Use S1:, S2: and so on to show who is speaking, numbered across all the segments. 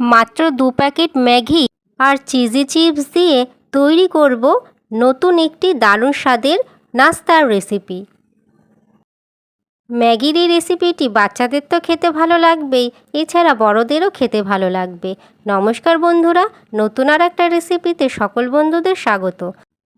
S1: মাত্র দু packet Maggi আর চিজি চিপস দিয়ে তৈরি করব নতুন একটি দারুণ স্বাদের নাস্তার রেসিপি। ম্যাগির এই রেসিপিটি বাচ্চাদের তো খেতে ভালো লাগবেই, এছাড়া বড়দেরও খেতে ভালো লাগবে। নমস্কার বন্ধুরা, নতুন আর একটা রেসিপিতে সকল বন্ধুদের স্বাগত।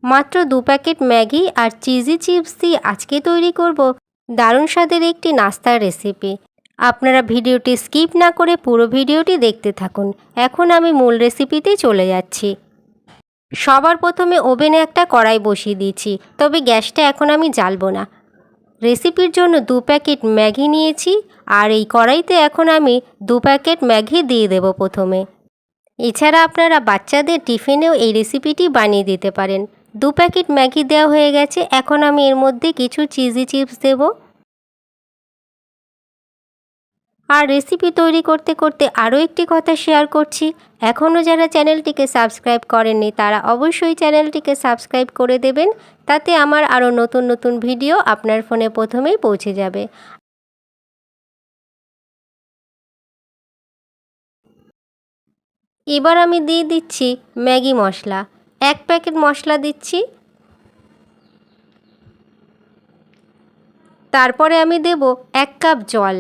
S1: মাত্র দু প্যাকেট ম্যাগি আর চিজি চিপস দিয়ে আজকে তৈরি করব দারুণ স্বাদের একটি নাস্তার রেসিপি। আপনারা ভিডিওটি স্কিপ না করে পুরো ভিডিওটি দেখতে থাকুন। এখন আমি মূল রেসিপিতে চলে যাচ্ছি। সবার প্রথমে ওভেনে একটা কড়াই বসিয়ে দিয়েছি, তবে গ্যাসটা এখন আমি জ্বালবো না। রেসিপির জন্য দু প্যাকেট ম্যাগি নিয়েছি, আর এই কড়াইতে এখন আমি দু প্যাকেট ম্যাগি দিয়ে দেব প্রথমে। এছাড়া আপনারা বাচ্চাদের টিফিনেও এই রেসিপিটি বানিয়ে দিতে পারেন। দু প্যাকেট ম্যাগি দেওয়া হয়ে গেছে, এখন আমি এর মধ্যে কিছু চিজি চিপস দেব। আর রেসিপি তৈরি করতে করতে আরও একটি কথা শেয়ার করছি। এখনও যারা চ্যানেলটিকে সাবস্ক্রাইব করেননি, তারা অবশ্যই চ্যানেলটিকে সাবস্ক্রাইব করে দেবেন। তাতে আমার আরও নতুন নতুন ভিডিও আপনার ফোনে প্রথমেই পৌঁছে যাবে। এবার আমি দিয়ে দিচ্ছি ম্যাগি মশলা। এক প্যাকেট মশলা দিচ্ছি। তারপরে আমি দেব এক কাপ জল।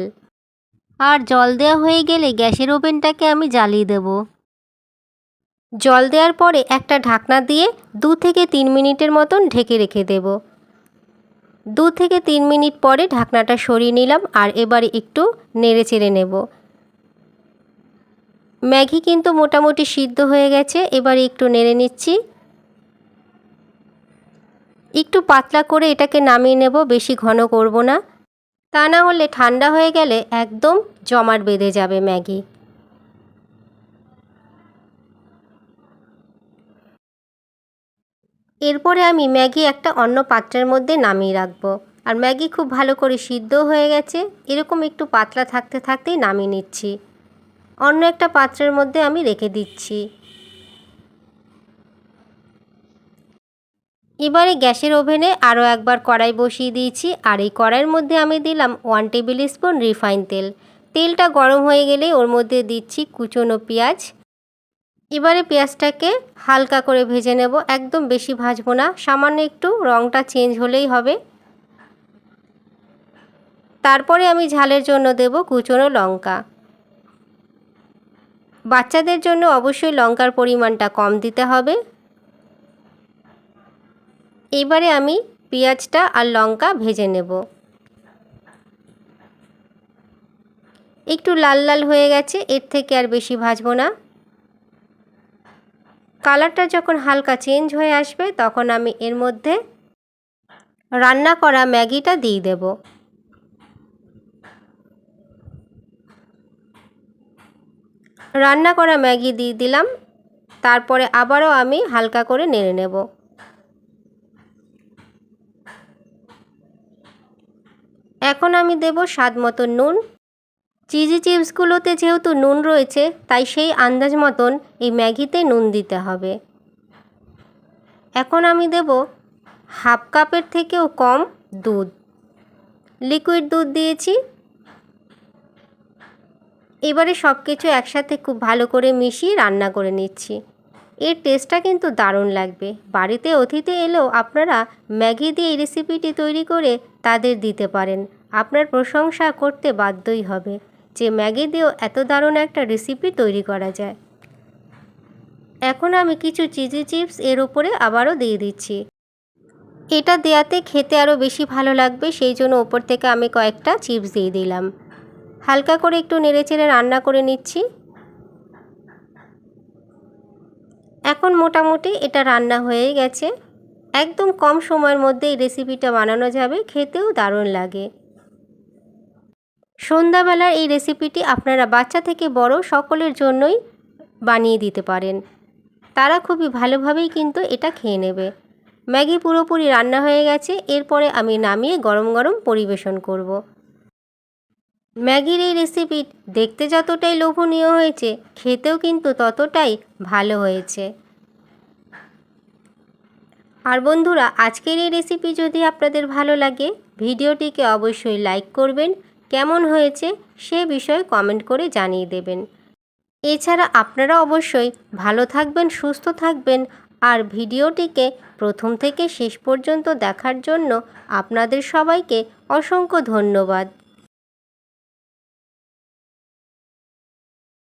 S1: আর জল দেওয়া হয়ে গেলে গ্যাসের ওভেনটাকে আমি জ্বালিয়ে দেব। জল দেওয়ার পরে একটা ঢাকনা দিয়ে দু থেকে তিন মিনিটের মতন ঢেকে রেখে দেব। দু থেকে তিন মিনিট পরে ঢাকনাটা সরিয়ে নিলাম আর এবারে একটু নেড়ে চেড়ে নেব। ম্যাগি কিন্তু মোটামুটি সিদ্ধ হয়ে গেছে, এবারে একটু নেড়ে নিচ্ছি। একটু পাতলা করে এটাকে নামিয়ে নেব, বেশি ঘন করব না। তা না হলে ঠান্ডা হয়ে গেলে একদম জমাট বেঁধে যাবে ম্যাগি। এরপরে আমি ম্যাগি একটা অন্য পাত্রের মধ্যে নামিয়ে রাখব। আর ম্যাগি খুব ভালো করে সিদ্ধ হয়ে গেছে। এরকম একটু পাতলা থাকতে থাকতেই নামিয়ে নিচ্ছি। অন্য একটা পাত্রের মধ্যে আমি রেখে দিচ্ছি। এবারে গ্যাসের ওভেনে আরও একবার কড়াই বসিয়ে দিয়েছি, আর এই কড়াইয়ের মধ্যে আমি দিলাম ওয়ান টেবিল স্পুন রিফাইন তেল। তেলটা গরম হয়ে গেলে ওর মধ্যে দিচ্ছি কুচনো পেঁয়াজ। এবারে পেঁয়াজটাকে হালকা করে ভেজে নেব, একদম বেশি ভাজবো না, সামান্য একটু রঙটা চেঞ্জ হলেই হবে। তারপরে আমি ঝালের জন্য দেব কুচনো লঙ্কা। বাচ্চাদের জন্য অবশ্যই লঙ্কার পরিমাণটা কম দিতে হবে। এবারে আমি পেঁয়াজটা আর লঙ্কা ভেজে নেব। একটু লাল লাল হয়ে গেছে, এর থেকে আর বেশি ভাজবো না। কালারটা যখন হালকা চেঞ্জ হয়ে আসবে, তখন আমি এর মধ্যে রান্না করা ম্যাগিটা দিয়ে দেব। রান্না করা ম্যাগি দিয়ে দিলাম, তারপরে আবারও আমি হালকা করে নেড়ে নেব। এখন আমি দেব স্বাদ মতো নুন। চিজি চিপসগুলোতে যেহেতু নুন রয়েছে, তাই সেই আন্দাজ মতন এই ম্যাগিতে নুন দিতে হবে। এখন আমি দেব হাফ কাপের থেকেও কম দুধ। লিকুইড দুধ দিয়েছি। এবারে সব কিছু একসাথে খুব ভালো করে মিশিয়ে রান্না করে নিচ্ছি। এর টেস্টটা কিন্তু দারুণ লাগবে। বাড়িতে অতিথি এলেও আপনারা ম্যাগি দিয়ে এই রেসিপিটি তৈরি করে তাদের দিতে পারেন। আপনার প্রশংসা করতে বাধ্যই হবে যে ম্যাগি দিয়েও এত দারুণ একটা রেসিপি তৈরি করা যায়। এখন আমি কিছু চিজি চিপস এর ওপরে আবারও দিয়ে দিচ্ছি। এটা দেয়াতে খেতে আরও বেশি ভালো লাগবে, সেই জন্য ওপর থেকে আমি কয়েকটা চিপস দিয়ে দিলাম। হালকা করে একটু নেড়েচেড়ে রান্না করে নিচ্ছি। এখন মোটামুটি এটা রান্না হয়ে গেছে। একদম কম সময়ের মধ্যে এই রেসিপিটা বানানো যাবে, খেতেও দারুণ লাগে। সন্ধ্যাবেলার এই রেসিপিটি আপনারা বাচ্চা থেকে বড় সকলের জন্যই বানিয়ে দিতে পারেন। তারা খুবই ভালোভাবেই কিন্তু এটা খেয়ে নেবে। ম্যাগি পুরোপুরি রান্না হয়ে গেছে, এরপরে আমি নামিয়ে গরম গরম পরিবেশন করব। ম্যাগির এই রেসিপি দেখতে যতটাই লোভনীয় হয়েছে, খেতেও কিন্তু ততটাই ভালো হয়েছে। আর বন্ধুরা, আজকের এই রেসিপি যদি আপনাদের ভালো লাগে, ভিডিওটিকে অবশ্যই লাইক করবেন। কেমন হয়েছে সে বিষয়ে কমেন্ট করে জানিয়ে দেবেন। এছাড়া আপনারা অবশ্যই ভালো থাকবেন, সুস্থ থাকবেন, আর ভিডিওটিকে প্রথম থেকে শেষ পর্যন্ত দেখার জন্য আপনাদের সবাইকে অসংখ্য ধন্যবাদ।